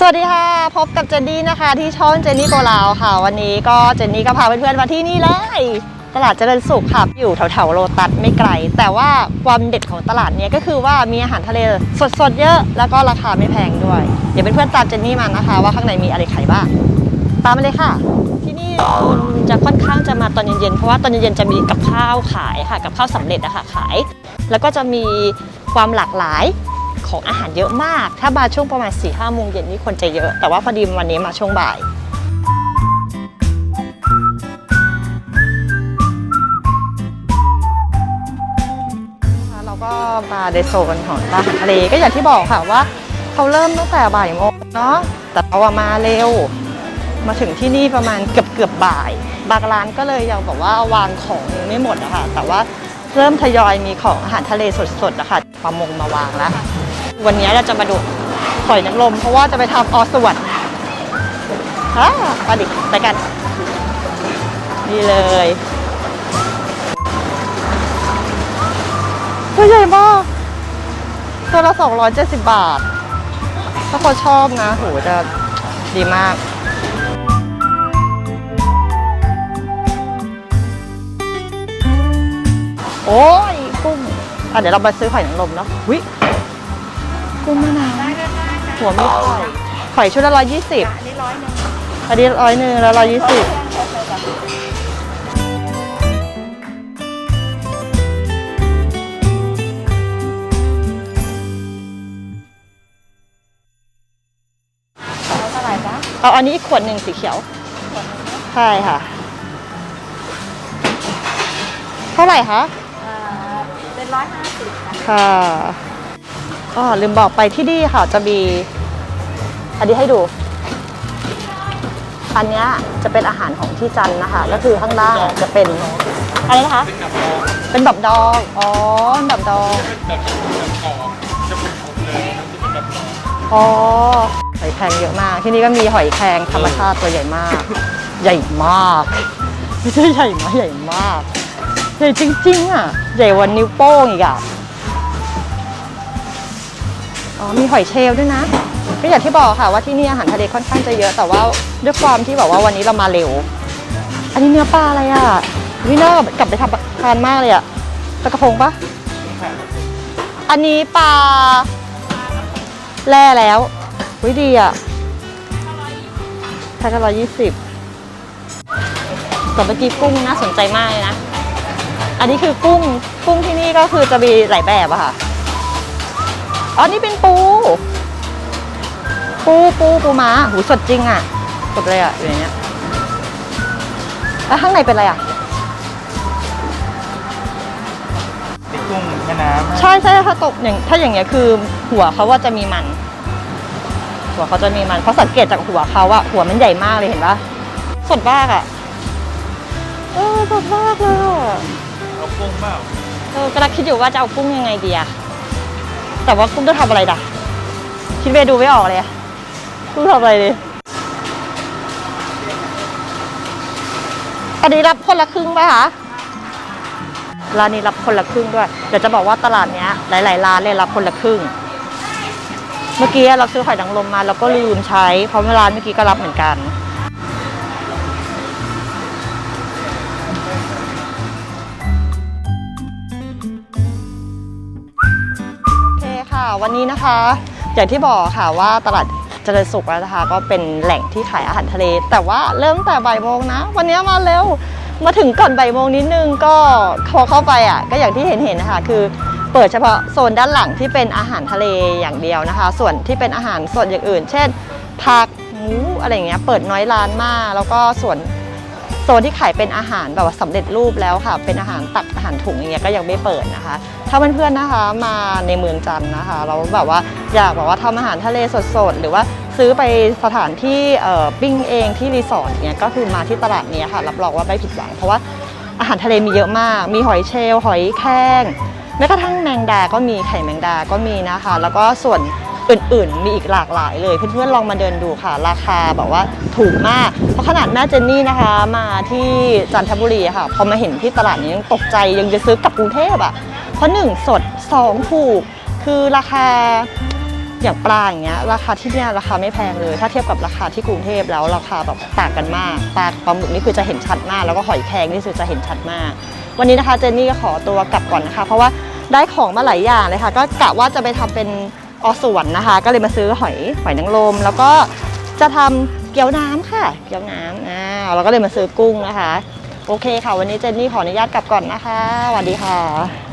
สวัสดีค่ะ พบกับเจนนี่นะคะที่ช่องเจนนี่โกลาวค่ะ วันนี้ก็เจนนี่ก็พาเพื่อนๆมาที่นี่เลยตลาดเจริญสุขค่ะอยู่แถวๆโลตัสไม่ไกล แต่ว่าความเด็ดของตลาดเนี้ยก็คือว่ามีอาหารทะเลสดๆเยอะ แล้วก็ราคาไม่แพงด้วย เดี๋ยวเพื่อนตามเจนนี่มานะคะ ว่าข้างในมีอะไรขายบ้างตามมาเลยค่ะ ที่นี่คนจะค่อนข้างจะมาตอนเย็นๆเพราะว่าตอนเย็นๆจะมีกับข้าวขายค่ะกับข้าวสำเร็จนะคะขาย แล้วก็จะมีความหลากหลาย ของอาหารเยอะมาก ถ้ามาช่วงประมาณ4ี่ห้าโมงเย็นนี่คนจะเยอะ แต่ว่าพอดีวันนี้มาช่วงบ่ายเราก็มาในโซนของอาหารทะเลก็อย่างที่บอกค่ะว่าเขาเริ่มตั้งแต่บ่ายโมงเนาะแต่เราอะมาเร็ว มาถึงที่นี่ประมาณเกือบเกือบบ่าย บางร้านก็เลยยังบอกว่าวางของยังไม่หมดอะค่ะแต่ว่าเริ่มทยอยมีของอาหารทะเลสดๆนะคะประมงมาวางแล้ว วันนี้เราจะมาดูหอยนางรมเพราะว่าจะไปทำออส่วนฮ่าไปดิไปกัน นี่เลยตัวใหญ่มากตัวละ 270 บาท ถ้าคนชอบนะโหจะดีมากโอ้ยกุ้งอะเดี๋ยวเราไปซื้อหอยนางรมเนาะวิ กุ้งแม่น้ำหัวมีไข่หอยชุดละร้อยยี่สิบอันนี้ร้อยหนึ่งแล้วร้อยยี่สิบเอาอันนี้อีกขวดหนึ่งสีเขียว ใช่ค่ะ เท่าไหร่คะเป็นร้อยห้าสิบค่ะค่ะ อ๋อลืมบอกไปที่นี่ค่ะจะมี อันนี้ให้ดู อันเนี้ยจะเป็นอาหารของที่จันทร์นะคะ ก็คือข้างล่างจะเป็นอะไรนะคะ เป็นแบบดองอ๋อแบบดองอ๋อหอยแครงเยอะมาก ที่นี่ก็มีหอยแครงธรรมชาติตัวใหญ่มาก ใหญ่มากไม่ใช่ใหญ่มากใหญ่มากใหญ่จริงๆอะใหญ่กวันนิ้วโป้งอีกอะ อ๋อมีหอยเชลล์ด้วยนะก็อย่างที่บอกค่ะว่าที่นี่อาหารทะเลค่อนข้างจะเยอะแต่ว่าด้วยความที่แบบว่าวันนี้เรามาเร็ว อันนี้เนื้อปลาอะไรอะวิน่ากลับไปทำทานมากเลยอะปลากระพงปะอันนี้ปลาแล่แล้ววิดีอะแค่ละร้อยยี่สิบแต่เมื่อกี้กุ้งน่าสนใจมากเลยนะ อันนี้คือกุ้งกุ้งที่นี่ก็คือจะมีหลายแบบอะค่ะ อ๋อนี่เป็นปู ปูปูปูม้าหูสดจริงอะสดเลยอะอยู่ในเนี้ยแล้วข้างในเป็นอะไรอะติดกุ้งแม่น้ำใช่ใช่ถ้าตกอย่างถ้าอย่างเงี้ยคือหัวเขาว่าจะมีมัน หัวเขาจะมีมันเพราะสังเกตจากหัวเขาอะหัวมันใหญ่มากเลยเห็นปะสดมากอะเออสดมากเลยอะเอากุ้งเปล่าเออกำลังคิดอยู่ว่าจะเอากุ้งยังไงดีอะ แต่ว่ากุ้งจะทำอะไรด่ะ คิดเมนูไม่ออกเลยอะกุ้งทำอะไรดีอันนี้รับคนละครึ่งป่ะคะร้านนี้รับคนละครึ่งด้วย เดี๋ยวจะบอกว่าตลาดเนี้ยหลายๆร้านเลยรับคนละครึ่ง เมื่อกี้เราซื้อหอยนางรมมาเราก็ลืมใช้เพราะร้านเมื่อกี้ก็รับเหมือนกัน วันนี้นะคะ อย่างที่บอกค่ะว่าตลาดเจริญสุขแล้วนะคะ ก็เป็นแหล่งที่ขายอาหารทะเล แต่ว่าเริ่มแต่บ่ายโมงนะ วันนี้มาเร็วมาถึงก่อนบ่ายโมงนิดนึงก็พอเข้าไปอะก็อย่างที่เห็นเห็นๆนะคะคือเปิดเฉพาะโซนด้านหลังที่เป็นอาหารทะเลอย่างเดียวนะคะ ส่วนที่เป็นอาหารสดอย่างอื่น เช่นผักหมูอะไรอย่างเงี้ยเปิดน้อยร้านมาก แล้วก็ส่วนโซนที่ขายเป็นอาหารแบบว่าสำเร็จรูปแล้วค่ะ เป็นอาหารตักอาหารถุงอย่างเงี้ยก็ยังไม่เปิดนะคะ ถ้าเพื่อนๆนะคะมาในเมืองจันนะคะเราแบบว่าอยากแบบว่าทำอาหารทะเลสดๆ หรือว่าซื้อไปสถานที่เอ่อปิ้งเองที่รีสอร์ทเนี้ยก็คือมาที่ตลาดนี้ค่ะ รับรองว่าไม่ผิดหวังเพราะว่าอาหารทะเลมีเยอะมาก มีหอยเชลล์หอยแครงแม้กระทั่งแมงดาก็มีไข่แมงดาก็มีนะคะ แล้วก็ส่วน อื่นๆ มีอีกหลากหลายเลย เพื่อนๆลองมาเดินดูค่ะ ราคาแบบว่าถูกมาก เพราะขนาดแม่เจนนี่นะคะ มาที่จันทบุรีค่ะ พอมาเห็นที่ตลาดนี้ยังตกใจยังจะซื้อกลับกรุงเทพอะ เพราะหนึ่งสดสองถูก คือราคาอย่างปลาอย่างเงี้ยราคาที่เนี่ยราคาไม่แพงเลย ถ้าเทียบกับราคาที่กรุงเทพแล้วราคาแบบต่างกันมากปลาปลาหมึกนี่คือจะเห็นชัดมาก แล้วก็หอยแครงนี่คือจะเห็นชัดมาก วันนี้นะคะเจนนี่ก็ขอตัวกลับก่อนนะคะ เพราะว่าได้ของมาหลายอย่างเลยค่ะ ก็กะว่าจะไปทำเป็น ออส่วนนะคะ ก็เลยมาซื้อหอยหอยนางรมแล้วก็จะทำเกี๊ยวน้ำค่ะ เกี๊ยวน้ำอ่าเราก็เลยมาซื้อกุ้งนะคะ โอเคค่ะ วันนี้เจนนี่ขออนุญาตกลับก่อนนะคะสวัสดีค่ะ